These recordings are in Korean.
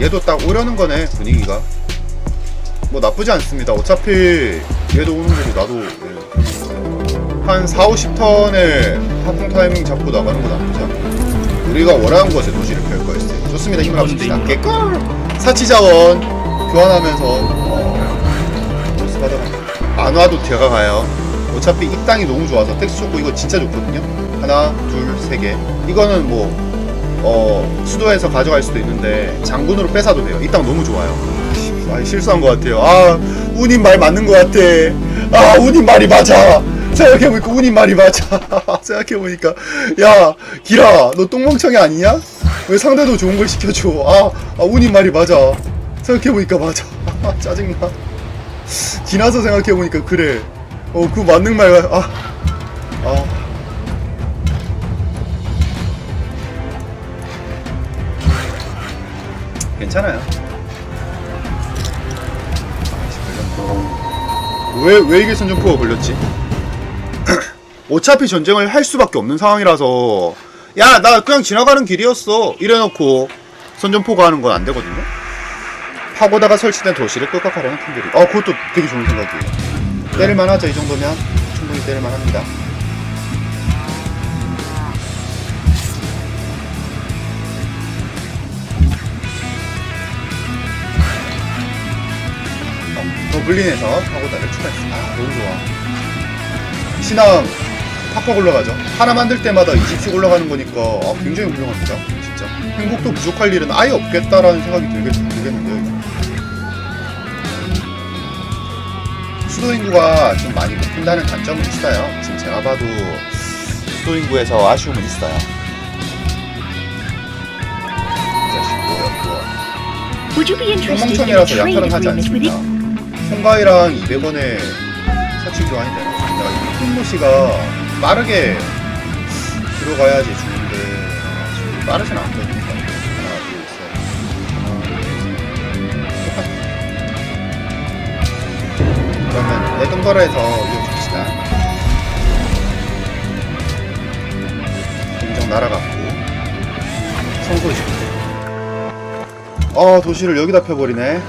얘도 딱 오려는 거네 분위기가. 뭐 나쁘지 않습니다. 어차피 얘도 오는 거고 나도 예. 한 4, 50턴에 하품 타이밍 잡고 나가는 거 나쁘지 않고 우리가 원하는 것에 도시를 펼 거였어요 좋습니다. 힘을 합칩시다. 개꿀 사치 자원 교환하면서 어, 보스 받아가. 안 와도 제가 가요. 어차피 이 땅이 너무 좋아서 텍스 좋고 이거 진짜 좋거든요. 하나 둘 세 개. 이거는 뭐 어, 수도에서 가져갈 수도 있는데 장군으로 뺏어도 돼요. 이 땅 너무 좋아요. 아, 실수한 것 같아요. 아, 운임 말 맞는 것 같아. 아, 운임 말이 맞아. 생각해보니까 운임 말이 맞아. 생각해보니까 야, 기라, 너 똥멍청이 아니냐? 왜 상대도 좋은 걸 시켜줘? 아, 아 운임 말이 맞아. 생각해보니까 맞아. 아, 짜증나. 지나서 생각해보니까 그래. 어, 그 맞는 말, 아, 아. 괜찮아요. 왜, 왜 이게 선전포가 걸렸지? 어차피 전쟁을 할 수밖에 없는 상황이라서 야, 나 그냥 지나가는 길이었어. 이래놓고 선전포가 하는 건 안 되거든요. 파고다가 설치된 도시를 끄덕하려는 팀들이. 어, 그것도 되게 좋은 생각이에요. 때릴만 하죠, 이 정도면. 충분히 때릴만 합니다. 더블린에서 파고다를 추가했습니다. 아, 너무 좋아. 신앙 팍팍 올라가죠. 하나 만들 때마다 20씩 올라가는 거니까 아, 굉장히 훌륭합니다. 진짜. 행복도 부족할 일은 아예 없겠다라는 생각이 들겠, 들겠는데요. 이거. 수도 인구가 좀 많이 높은다는 단점은 있어요. 지금 제가 봐도 수도 인구에서 아쉬움은 있어요. 뭐야. Would you be interested in a 똥멍청이라서 trade 약탈은 하지 agreement with 않습니다. it? 송가이랑 200원에 사치 교환이 되나? 이 푼모씨가 빠르게 들어가야지 죽는데 지금 빠르진 않거든요. 하나, 둘, 셋. 하나, 둘, 셋. 그러면 내동거래에서 이어줍시다. 공정 날아갔고 청소해줄게. 아 도시를 여기다 펴버리네.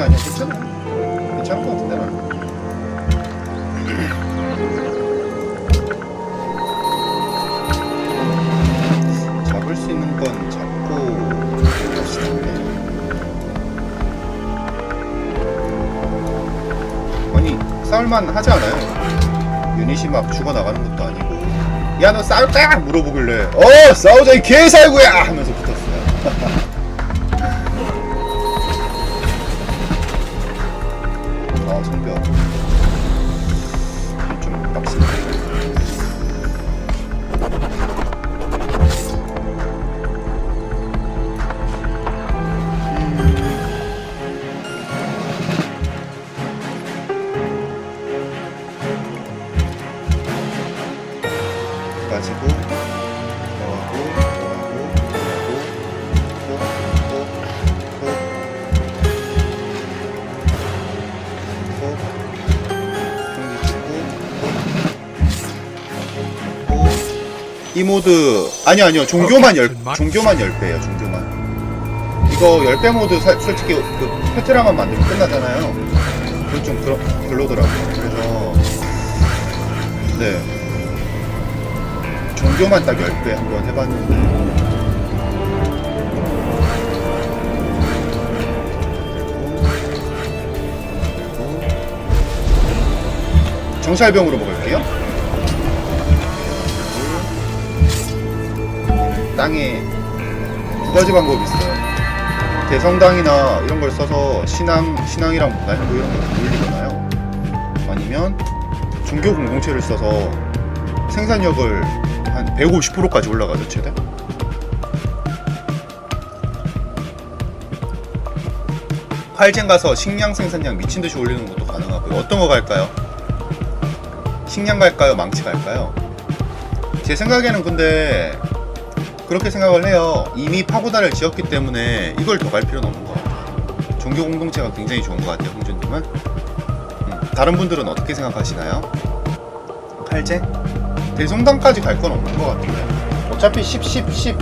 아니 아니야. 괜찮아. 괜찮을 것 같은데 나는 잡을 수 있는 건 잡고 합시다 아니 싸울만 하지 않아요. 유닛이 막 죽어나가는 것도 아니고. 야 너 싸울까? 물어보길래. 어 싸우자 이 개살구야! 하면서 붙었어요 좀 빡센데 가지고 너하고 이 모드 아니요 아니요. 종교만 열 종교만 10배예요 종교만. 이거 10배 모드 사- 솔직히 그 페트라만 만들면 끝나잖아요. 그건 좀 그러, 별로더라고요. 그래서 네. 종교만 딱 10배 한번 해봤는데. 정찰병으로 먹을게요 땅에 두 가지 방법이 있어요 대성당이나 이런 걸 써서 신앙, 신앙이랑 문화행보 이런 걸 올리거나요 아니면 종교 공동체를 써서 생산력을 한 150%까지 올라가죠 최대 활쟁 가서 식량 생산량 미친 듯이 올리는 것도 가능하고요 어떤 거 갈까요? 식량 갈까요? 망치 갈까요? 제 생각에는 근데 그렇게 생각을 해요. 이미 파고다를 지었기 때문에 이걸 더 갈 필요는 없는 것 같아요. 종교 공동체가 굉장히 좋은 것 같아요, 홍준님은. 음, 다른 분들은 어떻게 생각하시나요? 칼제? 대성당까지 갈 건 없는 것 같은데. 어차피 10, 10, 10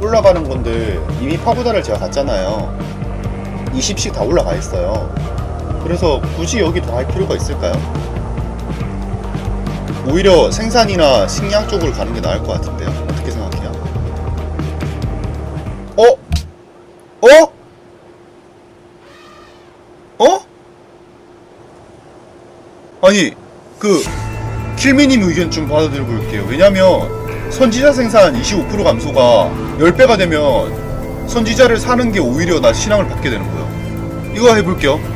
올라가는 건데 이미 파고다를 제가 갔잖아요. 20씩 다 올라가 있어요. 그래서 굳이 여기 더 할 필요가 있을까요? 오히려 생산이나 식량 쪽으로 가는 게 나을 것 같은데요. 어? 어? 어? 아니 그 킬미님 의견 좀 받아들여 볼게요. 왜냐면 선지자 생산 25% 감소가 10배가 되면 선지자를 사는 게 오히려 나 신앙을 받게 되는 거예요. 이거 해볼게요.